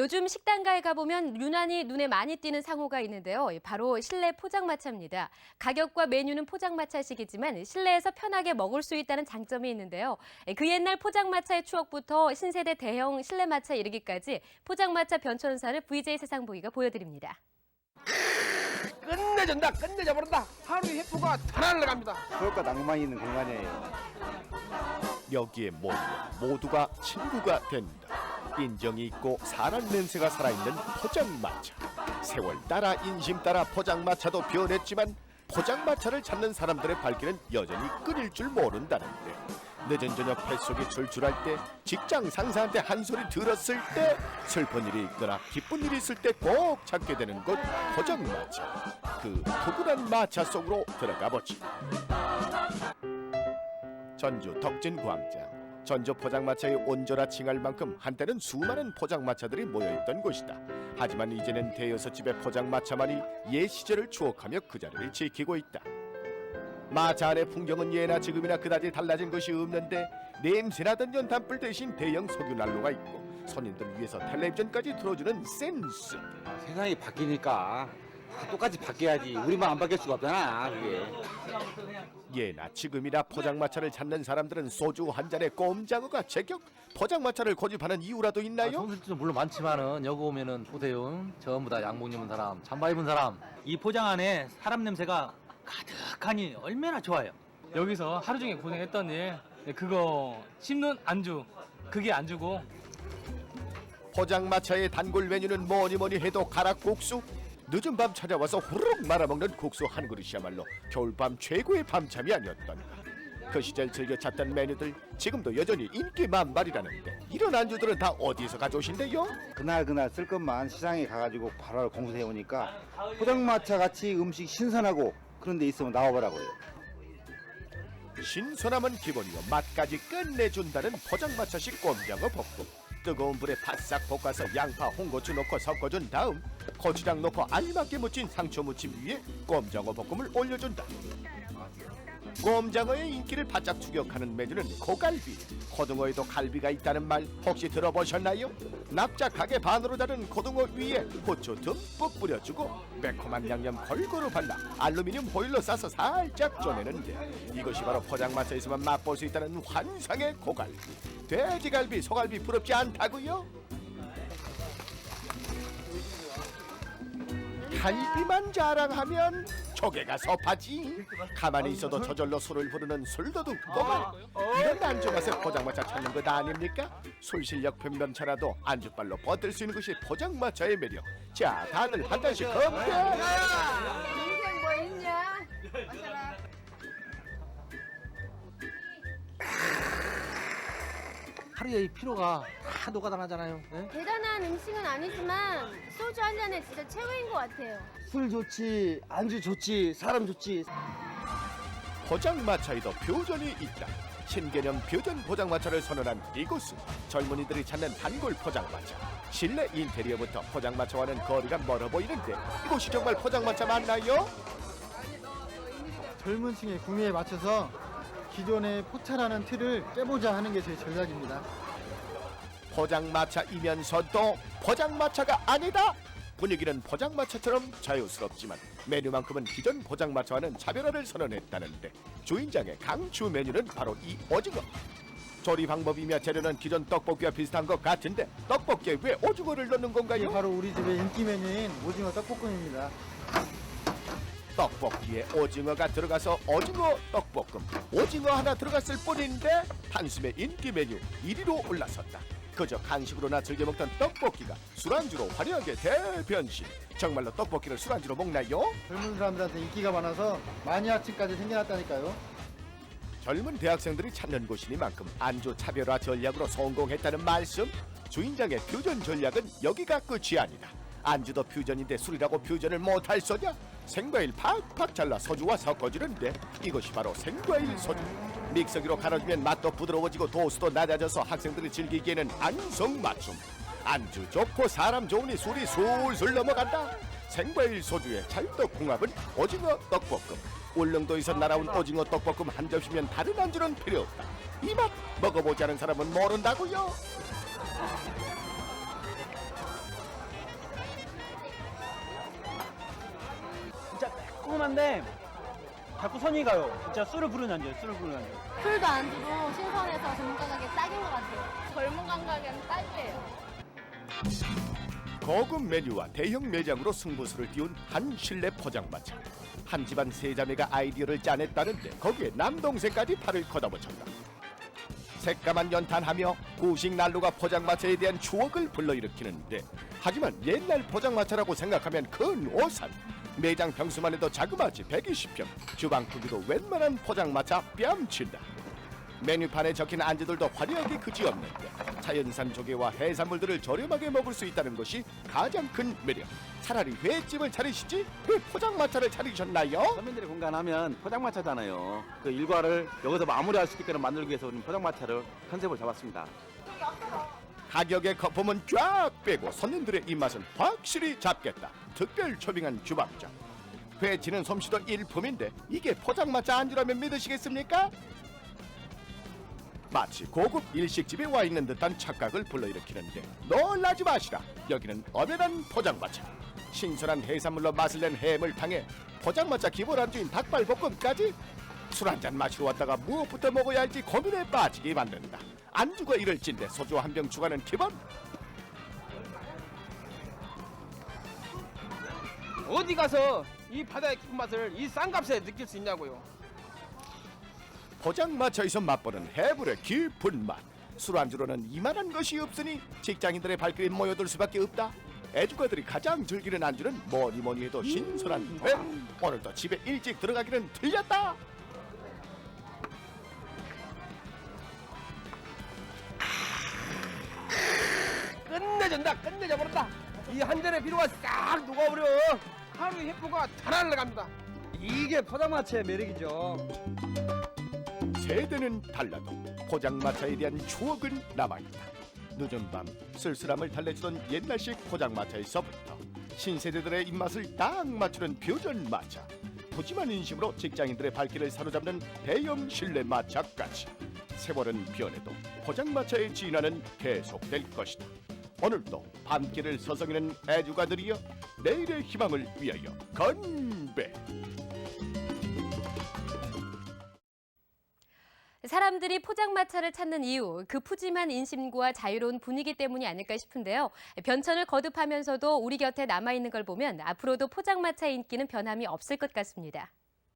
요즘 식당가에 가보면 유난히 눈에 많이 띄는 상호가 있는데요. 바로 실내 포장마차입니다. 가격과 메뉴는 포장마차식이지만 실내에서 편하게 먹을 수 있다는 장점이 있는데요. 그 옛날 포장마차의 추억부터 신세대 대형 실내마차 이르기까지 포장마차 변천사를 VJ 세상 보기가 보여드립니다. 끝내준다 끝내줘 버린다 하루의 회포가 다 날라갑니다 그럴까 낭만 있는 공간이에요. 여기에 모두 모두가 친구가 된다. 인정이 있고 사람 냄새가 살아있는 포장마차. 세월 따라 인심 따라 포장마차도 변했지만 포장마차를 찾는 사람들의 발길은 여전히 끊일 줄 모른다는데 늦은 저녁 뱃속이 출출할 때 직장 상사한테 한 소리 들었을 때 슬픈 일이 있거나 기쁜 일이 있을 때 꼭 찾게 되는 곳 포장마차. 그 푸근한 마차 속으로 들어가 보지. 전주 덕진 광장 전주 포장마차의 온조라 칭할 만큼 한때는 수많은 포장마차들이 모여있던 곳이다. 하지만 이제는 대여섯 집의 포장마차만이 옛 시절을 추억하며 그 자리를 지키고 있다. 마차 안의 풍경은 예나 지금이나 그다지 달라진 것이 없는데 냄새나던 연탄불 대신 대형 석유 난로가 있고 손님들 위해서 텔레비전까지 틀어주는 센스. 세상이 바뀌니까 다 똑같이 바뀌어야지. 우리만 안 바뀔 수가 없잖아. 그게. 예나 지금이나 포장마차를 찾는 사람들은 소주 한 잔에 꼼장어가 제격 포장마차를 고집하는 이유라도 있나요? 손실도 물론 많지만은 여기 오면은 보세요. 전부 다 양복 입은 사람, 잠바 입은 사람. 이 포장 안에 사람 냄새가 가득하니 얼마나 좋아요. 여기서 하루 종일 고생했던 일 그거 씹는 안주 그게 안주고 포장마차의 단골 메뉴는 뭐니 뭐니 해도 가락국수 늦은 밤 찾아와서 후루룩 말아먹는 국수 한 그릇이야말로 겨울밤 최고의 밤참이 아니었던가 그 시절 즐겨 찾던 메뉴들 지금도 여전히 인기 만발이라는데 이런 안주들은 다 어디서 가져오신대요? 그날 그날 쓸 것만 시장에 가가지고 바로 공수해 오니까 포장마차 같이 음식 신선하고 그런 데 있으면 나와보라고요. 신선함은 기본이요 맛까지 끝내준다는 포장마차식 꼼장어 볶음 뜨거운 불에 바싹 볶아서 양파, 홍고추 넣고 섞어준 다음 고추장 넣고 알맞게 무친 상추 무침 위에 꼼장어 볶음을 올려준다 꼼장어의 인기를 바짝 추격하는 메뉴는 고갈비 고등어에도 갈비가 있다는 말 혹시 들어보셨나요? 납작하게 반으로 자른 고등어 위에 고추 듬뿍 뿌려주고 매콤한 양념 골고루 발라 알루미늄 호일로 싸서 살짝 쪼내는데 이것이 바로 포장마차에서만 맛볼 수 있다는 환상의 고갈비 돼지갈비, 소갈비 부럽지 않다고요? 갈비만 자랑하면 조개가 섭하지 가만히 있어도 저절로 술을 부르는 술도둑 고갈 이런 안주 맛에 포장마차 찾는 것 아닙니까? 술 실력 변변차라도 안주빨로 버틸 수 있는 것이 포장마차의 매력 자 다들 한 잔씩 건배 인생 뭐 있냐? 마셔라. 하루에 이 피로가 다 녹아다나잖아요. 예? 대단한 음식은 아니지만 소주 한 잔에 진짜 최고인 것 같아요. 술 좋지, 안주 좋지, 사람 좋지. 포장마차에도 퓨전이 있다 신개념 퓨전 포장마차를 선언한 이곳은 젊은이들이 찾는 단골 포장마차 실내 인테리어부터 포장마차와는 거리가 멀어 보이는데 이곳이 정말 포장마차 맞나요? 젊은 층의 구매에 맞춰서 기존의 포차라는 틀을 깨보자 하는 게 저희 전략입니다. 포장마차이면서도 포장마차가 아니다. 분위기는 포장마차처럼 자유스럽지만 메뉴만큼은 기존 포장마차와는 차별화를 선언했다는데 주인장의 강추 메뉴는 바로 이 오징어. 조리 방법이며 재료는 기존 떡볶이와 비슷한 것 같은데 떡볶이에 왜 오징어를 넣는 이게 건가요? 바로 우리 집의 인기 메뉴인 오징어 떡볶음입니다. 떡볶이에 오징어가 들어가서 오징어 떡볶음. 오징어 하나 들어갔을 뿐인데 단숨에 인기 메뉴 1위로 올라섰다. 그저 간식으로나 즐겨 먹던 떡볶이가 술안주로 화려하게 대변신. 정말로 떡볶이를 술안주로 먹나요? 젊은 사람들한테 인기가 많아서 마니아층까지 생겨났다니까요. 젊은 대학생들이 찾는 곳이니만큼 안주 차별화 전략으로 성공했다는 말씀. 주인장의 퓨전 전략은 여기가 끝이 아니다. 안주도 퓨전인데 술이라고 퓨전을 못할 소냐? 생과일 팍팍 잘라 소주와 섞어주는데 이것이 바로 생과일 소주. 믹서기로 갈아주면 맛도 부드러워지고 도수도 낮아져서 학생들이 즐기기에는 안성맞춤. 안주 좋고 사람 좋으니 술이 술술 넘어간다. 생과일 소주의 찰떡궁합은 오징어 떡볶음. 울릉도에서 날아온 오징어 떡볶음 한 접시면 다른 안주는 필요 없다. 이 맛 먹어보지 않은 사람은 모른다고요. 깔끔한데 자꾸 손이 가요. 진짜 술을 부르는 안주예요. 술을 부르는 안주. 술도 안주도 신선해서 건강하게 딱인 것 같아요. 젊은 감각에는 딱이에요. 고급 메뉴와 대형 매장으로 승부수를 띄운 한 실내 포장마차. 한 집안 세 자매가 아이디어를 짜냈다는데 거기에 남동생까지 팔을 걷어붙였다. 새까만 연탄하며 구식 난로가 포장마차에 대한 추억을 불러일으키는데 하지만 옛날 포장마차라고 생각하면 큰 오산 매장 평수만 해도 자그마치 120평 주방 크기도 웬만한 포장마차 뺨친다 메뉴판에 적힌 안주들도 화려하게 그지없는데 자연산 조개와 해산물들을 저렴하게 먹을 수 있다는 것이 가장 큰 매력 차라리 횟집을 차리시지 왜 포장마차를 차리셨나요? 서민들이 공간하면 포장마차잖아요. 그 일과를 여기서 마무리할 수 있게끔 만들기 위해서 우리는 포장마차를 컨셉을 잡았습니다. 가격의 거품은 쫙 빼고 손님들의 입맛은 확실히 잡겠다. 특별 초빙한 주방장. 회치는 솜씨도 일품인데 이게 포장마차 안주라면 믿으시겠습니까? 마치 고급 일식집에 와 있는 듯한 착각을 불러일으키는데 놀라지 마시라. 여기는 엄연한 포장마차. 신선한 해산물로 맛을 낸 해물탕에 포장마차 기본 안주인 닭발볶음까지 술 한 잔 마시러 왔다가 무엇부터 먹어야 할지 고민에 빠지게 만든다. 안주가 이럴진데 소주 한 병 추가는 기본. 어디 가서 이 바다의 깊은 맛을 이 싼 값에 느낄 수 있냐고요. 포장마차에서 맛보는 해물의 깊은 맛. 술안주로는 이만한 것이 없으니 직장인들의 발길이 모여들 수밖에 없다. 애주가들이 가장 즐기는 안주는 뭐니 뭐니 해도 신선한 회. 오늘도 집에 일찍 들어가기는 틀렸다. 끝내준다, 끝내줘 버린다. 이 한 잔의 피로가 싹 녹아버려. 하루의 회포가 다 날라갑니다. 이게 포장마차의 매력이죠. 세대는 달라도 포장마차에 대한 추억은 남아있다. 늦은 밤 쓸쓸함을 달래주던 옛날식 포장마차에서부터 신세대들의 입맛을 딱 맞추는 퓨전 마차 푸짐한 인심으로 직장인들의 발길을 사로잡는 대형 실내 마차까지 세월은 변해도 포장마차의 진화는 계속될 것이다. 오늘도 밤길을 서성이는 애주가들이여 내일의 희망을 위하여 건배! 사람들이 포장마차를 찾는 이유, 그 푸짐한 인심과 자유로운 분위기 때문이 아닐까 싶은데요. 변천을 거듭하면서도 우리 곁에 남아있는 걸 보면 앞으로도 포장마차 인기는 변함이 없을 것 같습니다.